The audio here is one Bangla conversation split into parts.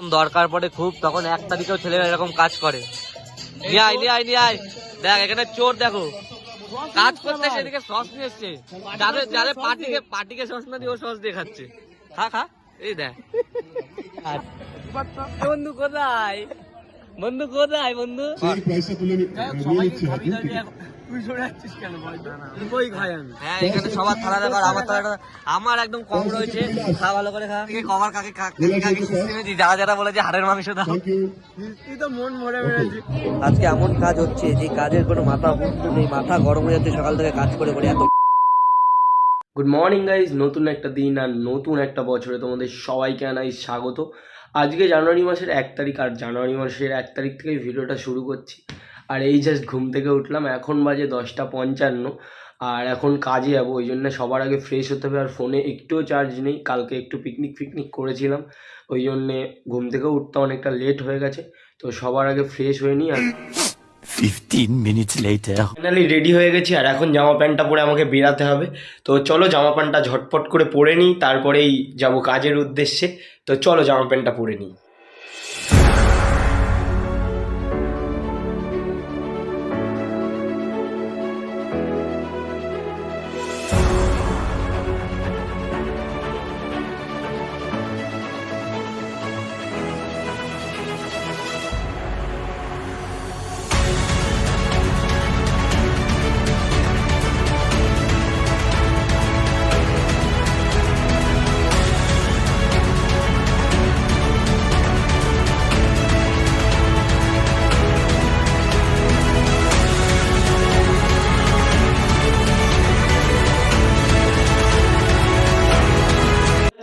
দরকার পড়ে খুব, তখন এক তারিখেও ছেলেরা এরকম কাজ করে। দেখ, এখানে চোর দেখো। কাজ করতে সেদিকে সস নিয়ে এসছে। যাদের যাদের পার্টিকে পার্টিকে সস না দিয়ে ও সস দিয়ে খাচ্ছে। খা খা। এই দেখ। বন্ধু কোথায়? বন্ধু কোথায় বন্ধু? আমার একদম কম রয়েছে। খা ভালো করে খা। কাকে যারা যারা হাড়ের মাংস দাও। আজকে এমন কাজ হচ্ছে যে কাজের কোনো মাথা নেই মাথা গরম হয়ে যাচ্ছে সকাল থেকে কাজ করে করে এত গুড মর্নিং গাইজ নতুন একটা দিন আর নতুন একটা বছরে তোমাদের সবাইকে আনাই স্বাগত। আজকে জানুয়ারি মাসের এক তারিখ আর জানুয়ারি মাসের এক তারিখ থেকে ভিডিওটা শুরু করছি। আর এই জাস্ট ঘুম থেকে উঠলাম এখন বাজে দশটা পঞ্চান্ন। আর এখন কাজে যাব ওই জন্য সবার আগে ফ্রেশ হতে হবে। আর ফোনে একটুও চার্জ নেই কালকে একটু পিকনিক ফিকনিক করেছিলাম। ওই জন্যে ঘুম থেকে উঠতে অনেকটা লেট হয়ে গেছে। তো সবার আগে ফ্রেশ হয়ে নিই আর 15 minutes later. ফাইনালি রেডি হয়ে গেছি আর এখন জামা প্যান্টটা পরে আমাকে বেরাতে হবে। তো চলো জামা প্যান্টটা ঝটপট করে পরে নিই তারপরেই যাব কাজের উদ্দেশ্যে। তো চলো জামা প্যান্টটা পরে নিই।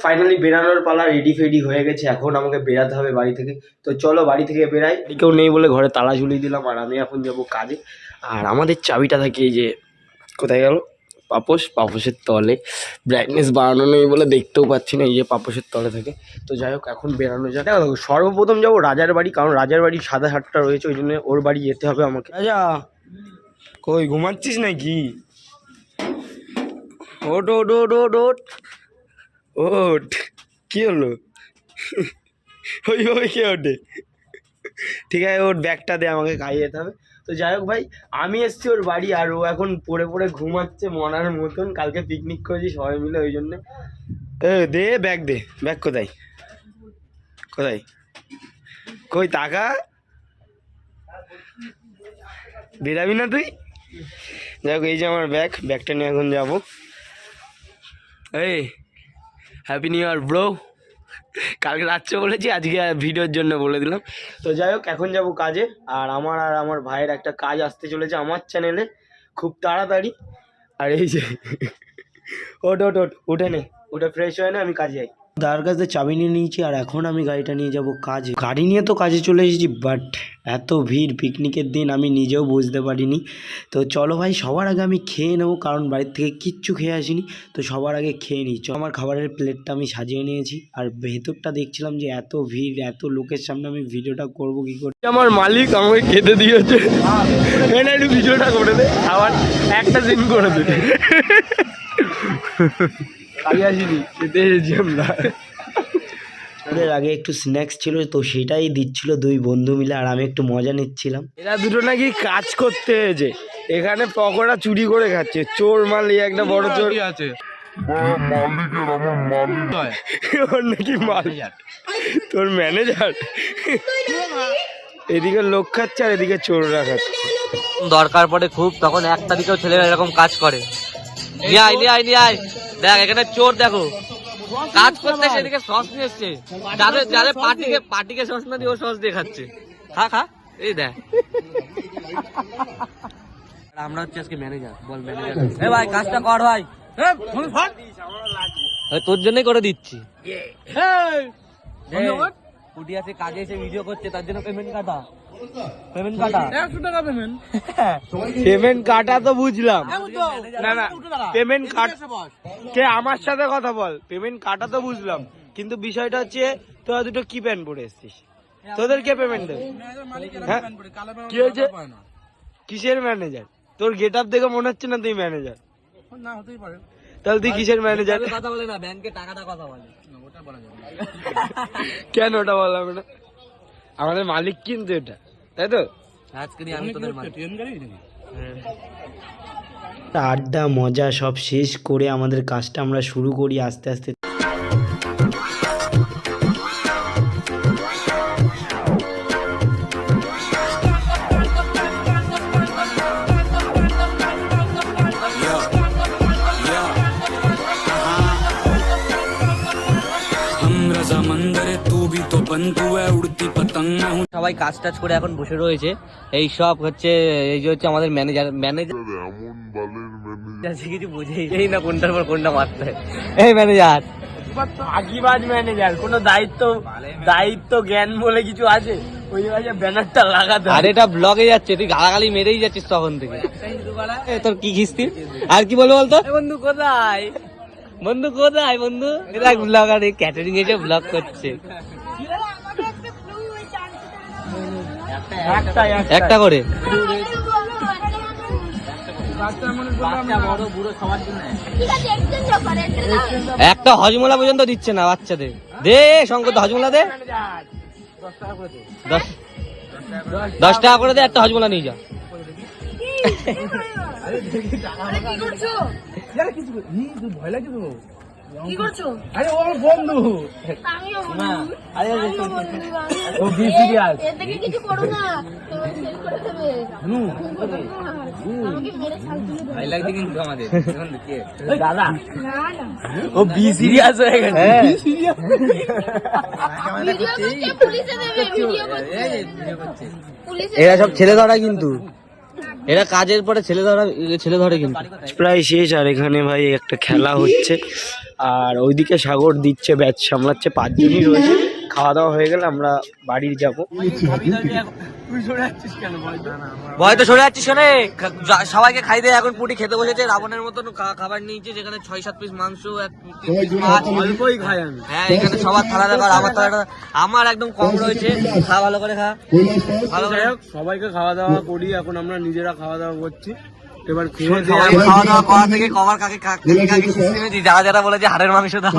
ফাইনালি বেরানোর পালা রেডি ফেডি হয়ে গেছে, এখন আমাকে বেরাতে হবে বাড়ি থেকে। তো চলো বাড়ি থেকে বেরাই। কেউ নেই বলে ঘরে তালা ঝুলিয়ে দিলাম, আর আমি এখন যাব কাজে। আর আমাদের চাবিটা থাকে এই যে, কোথায় গেল? পাপোশ, পাপোশের তলে। ব্রাইটনেস বাড়ানো নেই বলে দেখতেও পাচ্ছি না, এই যে পাপোশের তলে থাকে। তো যাই হোক, এখন বেরানো যাক। দেখো সর্বপ্রথম যাব রাজার বাড়ি, কারণ রাজার বাড়ি সাদা সাতটা রয়েছে, ওই জন্য ওর বাড়ি যেতে হবে আমাকে। রাজা, কই, ঘুমাচ্ছিস নাকি? ওট ওট ওট ওট ওট ওট কি হলো? ওইভাবে কে ওঠে? ঠিক আছে, ওর ব্যাগটা দে, আমাকে খাইয়ে যেতে হবে। তো যাই হোক ভাই, আমি এসছি ওর বাড়ি আর ও এখন পড়ে পড়ে ঘুমাচ্ছে মনার মতন। কালকে পিকনিক করেছি সবাই মিলে ওই জন্যে। এ, দে ব্যাগ দে, ব্যাগ কোথায়? কোথায়? কই টাকা বেরাবি না তুই? যাই হোক, এই যে আমার ব্যাগ, ব্যাগটা নিয়ে এখন যাব। এই হ্যাপি নিউ ইয়ার ব্রো কালকে রাত্রে বলেছি, আজকে ভিডিওর জন্য বলে দিলাম। তো যাই হোক, এখন যাব কাজে। আর আমার আর আমার ভাইয়ের একটা কাজ আসতে চলেছে আমার চ্যানেলে খুব তাড়াতাড়ি। আর এই যে ওট ওট ওট উঠে নে। উঠে ফ্রেশ হয়ে না, আমি কাজে যাই। দাদার কাছে চাবি নিয়ে নিয়েছি আর এখন আমি গাড়িটা নিয়ে যাব কাজে। গাড়ি নিয়ে তো কাজে চলে এসেছি বাট এত ভিড় পিকনিকের দিন আমি নিজেও বুঝতে পারিনি। তো চলো ভাই, সবার আগে আমি খেয়ে নেব, কারণ বাড়ির থেকে কিচ্ছু খেয়ে আসিনি। তো সবার আগে খেয়ে নিই। চ আমার খাবারের প্লেটটা আমি সাজিয়ে নিয়েছি, আর ভেতরটা দেখছিলাম যে এত ভিড়, এত লোকের সামনে আমি ভিডিওটা করব কি করে। আমার মালিক আমাকে খেতে দিয়েছে। ভিডিওটা করে দে। আবার একটা দিন করে দে। আমি আসিনি খেতে এসেছি আমরা ওদের আগে একটু স্ন্যাক্স ছিল তো সেটাই দিচ্ছিল দুই বন্ধু মিলে আর আমি একটু মজা নিচ্ছিলাম। এরা দুটো নাকি কাজ করতে হয়েছে এখানে পকোড়া চুরি করে খাচ্ছে চোর মালি একটা বড় চোর। আছে? ওর নাকি মাল তোর ম্যানেজার এদিকে লোক খাচ্ছে আর এদিকে চোররা খাচ্ছে। দরকার পড়ে খুব তখন এক তারিখেও ছেলেরা এরকম কাজ করে। নিয়ে আয় নিয়ে আয় নিয়ে আয়। দেখ এখানে চোর দেখো। কাজ করতে সেদিকে সস নিয়ে এসছে। যাদের যাদের পার্টিকে পার্টিকে সস না দিয়ে ও সস দিয়ে খাচ্ছে। খা খা। এই দেখ। আমরা হচ্ছে আজকে ম্যানেজার বল ম্যানেজার এ ভাই কাজটা কর ভাই। তোর জন্যই করে দিচ্ছি। আছে কাজে এসে ভিডিও করছে তার জন্য পেমেন্ট কাটা। পেমেন্ট কাটা? একশো টাকা পেমেন্ট পেমেন্ট কাটা তো বুঝলাম। না না। পেমেন্ট কাট কে আমার সাথে কথা বল? পেমেন্ট কাটা তো বুঝলাম। কিন্তু বিষয়টা হচ্ছে তোরা দুটো কি প্যান্ট পরে এসছিস? তোদের কে পেমেন্ট দেবে? হ্যাঁ। কি হয়েছে? কিসের ম্যানেজার তোর গেট আপ দেখে মনে হচ্ছে না তুই ম্যানেজার তাহলে তুই কিসের ম্যানেজার কথা বলে না ব্যাংকে টাকাটা কথা বলে। কেন ওটা বললাম না? আমাদের মালিক কিন্তু এটা। তাই তো? আজকে আমি তোদের আড্ডা মজা সব শেষ করে আমাদের কাজটা আমরা শুরু করি আস্তে আস্তে। সবাই কাজ টাজ করে এখন বসে রয়েছে। এই সব হচ্ছে এই যে হচ্ছে আমাদের ম্যানেজার ম্যানেজার কিছু বুঝেই এই না কোনটার পর কোনটা মারতে এই ম্যানেজার ফাঁকিবাজ ম্যানেজার কোনো দায়িত্ব দায়িত্ব জ্ঞান বলে কিছু আছে? ওই ব্যানারটা লাগাতে আর এটা ব্লগে যাচ্ছে তুই গালাগালি মেরেই যাচ্ছিস তখন থেকে। তোর কি খিস্তি? আর কি বলব বলতো? বন্ধু কোথায়? বন্ধু কোথায় বন্ধু? এটা ব্লগার ক্যাটারিং এসে ব্লগ করছে। একটা করে? একটা হজমলা পর্যন্ত দিচ্ছে না বাচ্চাদের। দে শঙ্কর দা হজমলা দে। দশ দশ টাকা করে দে একটা হজমলা নিয়ে যা। কি করছ? আরে ও আমার বন্ধু। আমিও বন্ধু, আমিও ও বি সিরিয়াস এর থেকে কিছু করো না তোমার শেষ করে দেবে। আমাকে মেরে ছাল তুলে ভাই লাগছে কিন্তু আমাদের। দাদা। না না। ও বি সিরিয়াস হয়ে গেছে। ভিডিও করছে পুলিশে দেবে ভিডিও করছে। পুলিশে এরা সব ছেলে ধরা কিন্তু। এরা কাজের পরে ছেলে ধরা, ছেলে ধরে কিন্তু। প্রায় শেষ, আর এখানে ভাই একটা খেলা হচ্ছে। আর ওইদিকে সাগর দিচ্ছে, ব্যাচ সামলাচ্ছে, পাঁচজনই রয়েছে। খাওয়া দাওয়া হয়ে গেলে আমরা বাড়ির যাব। ভয় তো। সরে যাচ্ছিস কেন? সবাইকে খাই দিয়ে এখন পুটি খেতে বসেছে রাবণের মতন খাবার নিয়েছে যেখানে ছয় সাত পিস মাংস এক অল্পই খাই আমি। হ্যাঁ এখানে সবার থালা দেখা আমার থালাটা আমার একদম কম রয়েছে খা ভালো করে খা। ভালো করে। সবাইকে খাওয়া দাওয়া করি এখন আমরা নিজেরা খাওয়া দাওয়া করছি। এবার খেয়ে খাওয়া দাওয়া করা থেকে কবার কাকে কাকে যারা বলে যে হাড়ের মাংস দাও।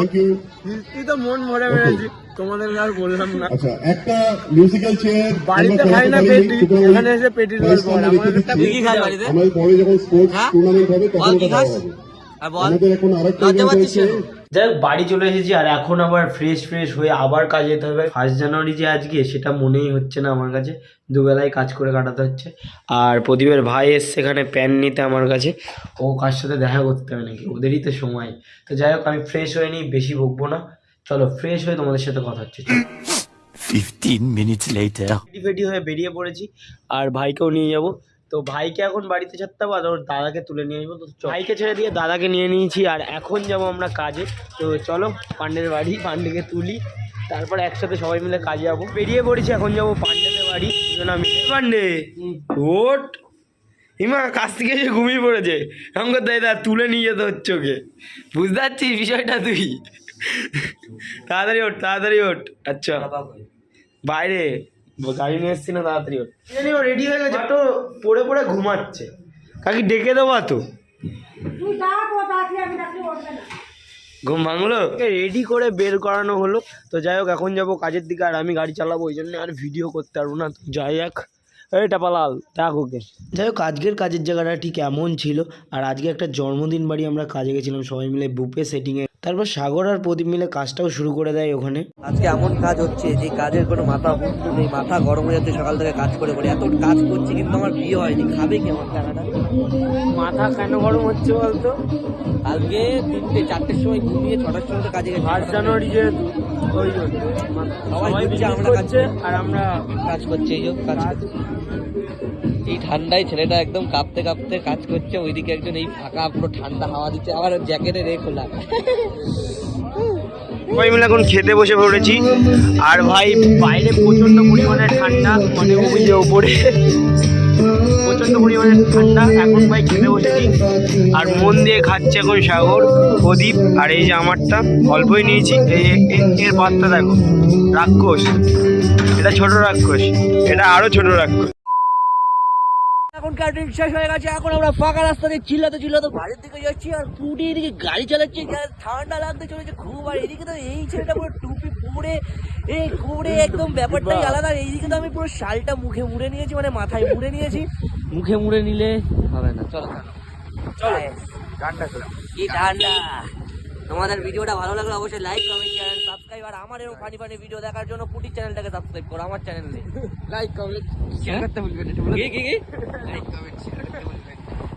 তো মন ভরে বেড়েছি তোমাদের আর বললাম না। আচ্ছা একটা মিউজিক্যাল চেয়ার বাড়িতে খাই না পেটি এখানে এসে পেটি বল আমাদের একটা খাস বাড়িতে? আমাদের পরে যখন স্পোর্টস হ্যাঁ? টুর্নামেন্ট হবে তখন হবে। বল। আমাদের এখন আরেকটা ইভেন্ট হয়েছে। কেন? যাই হোক বাড়ি চলে এসেছি আর এখন আবার ফ্রেশ ফ্রেশ হয়ে আবার কাজে যেতে হবে। ফার্স্ট জানুয়ারি যে আজকে সেটা মনেই হচ্ছে না আমার কাছে। দুবেলায় কাজ করে কাটাতে হচ্ছে। আর প্রদীপের ভাই এসছে এখানে প্যান নিতে আমার কাছে। ও কার সাথে দেখা করতে হবে নাকি? ওদেরই তো সময়। তো যাই হোক আমি ফ্রেশ হয়ে নিই বেশি ভুগবো না। চলো ফ্রেশ হয়ে তোমাদের সাথে কথা হচ্ছে। 15 minutes later. রেডি হয়ে বেরিয়ে পড়েছি। আর ভাইকেও নিয়ে যাব। তো ভাইকে এখন বাড়িতে ছাড়তে হবে আর ওর দাদাকে তুলে নিয়ে আসব তো। ভাইকে ছেড়ে দিয়ে দাদাকে নিয়ে নিয়েছি আর এখন যাব আমরা কাজে। তো চলো পান্ডের বাড়ি পান্ডেকে তুলি। তারপর একসাথে সবাই মিলে কাজে যাব। বেরিয়ে পড়েছি এখন যাব পান্ডেদের বাড়ি। মিলে। পান্ডে! ওট! হিমা কাছ থেকে এসে ঘুমিয়ে পড়েছে। এমন করতে দা তুলে নিয়ে যেতে হচ্ছে ওকে। বুঝতে পারছিস বিষয়টা তুই? তাড়াতাড়ি ওঠ তাড়াতাড়ি ওঠ। আচ্ছা। বাইরে। গাড়ি নিয়ে এসছি না তাড়াতাড়ি জানি ও রেডি হয়ে গেছে তো পড়ে পড়ে ঘুমাচ্ছে। কাকি ডেকে দেবো তো? ঘুম ভাঙলো? রেডি করে বের করানো হলো। তো যাই হোক এখন যাব কাজের দিকে আর আমি গাড়ি চালাবো ওই জন্য আর ভিডিও করতে পারব না। তো যাই হোক। এইটা পালাল ডাক ওকে। যাই হোক আজকের কাজের জায়গাটা ঠিক এমন ছিল আর আজকে একটা জন্মদিন বাড়ি আমরা কাজে গেছিলাম সবাই মিলে বুপে সেটিংয়ে তারপর সাগর আর প্রদীপ মিলে কাজটাও শুরু করে দেয় ওখানে। আজকে এমন কাজ হচ্ছে যে কাজের কোনো মাথা নেই মাথা গরম হয়ে যাচ্ছে সকাল থেকে কাজ করে করে। এত কাজ করছি কিন্তু আমার বিয়ে হয়নি। খাবে কি আমার টাকাটা? মাথা কেন গরম হচ্ছে বলতো? কালকে তিনটে চারটের সময় ঘুমিয়ে ছটার সময় তো কাজে গেছি। ফার্স্ট জানুয়ারি ওই জন্য। সবাই আমরা কাজ করছে আর আমরা কাজ করছি এই যে কাজ করছে। এই ঠান্ডায় ছেলেটা একদম কাঁপতে কাঁপতে কাজ করছে, ওইদিকে একজন এই ফাঁকা পুরো ঠান্ডা হাওয়া দিচ্ছে, আবার জ্যাকেটে রে খোলা। সবাই মিলে এখন খেতে বসে পড়েছি। আর ভাই, বাইরে প্রচণ্ড পরিমাণে ঠান্ডা মানে ওই যে ওপরে প্রচণ্ড পরিমাণে ঠান্ডা, এখন ভাই খেতে বসেছি। আর মন দিয়ে খাচ্ছে এখন সাগর, প্রদীপ, আর এই যে আমারটা অল্পই নিয়েছি। এই এর পাত্তা দেখো, রাক্ষস। এটা ছোট রাক্ষস, এটা আরও ছোট রাক্ষস। এখন ক্যাটারিং শেষ হয়ে গেছে এখন আমরা ফাঁকা রাস্তা দিয়ে চিল্লাতে চিল্লাতে বাড়ির দিকে যাচ্ছি আর পুটি এদিকে গাড়ি চালাচ্ছি যা- ঠান্ডা লাগতে চলেছে খুব আর এদিকে তো এই ছেলেটা পুরো টুপি পরে এই করে একদম ব্যাপারটাই আলাদা আর এইদিকে তো আমি পুরো শালটা মুখে মুড়ে নিয়েছি মানে মাথায় মুড়ে নিয়েছি। মুখে মুড়ে নিলে হবে না চলো। চলো। ঠান্ডা কি ঠান্ডা তোমাদের ভিডিওটা ভালো লাগলে অবশ্যই লাইক কমেন্ট চ্যানেল সাবস্ক্রাইব আর আমার এরকম ফানি ফানি ভিডিও দেখার জন্য পুটির চ্যানেলটাকে সাবস্ক্রাইব করো আমার চ্যানেলে লাইক কমেন্ট শেয়ার করতে ভুলবেন না কি কি কি? লাইক কমেন্ট শেয়ার করতে ভুলবেন।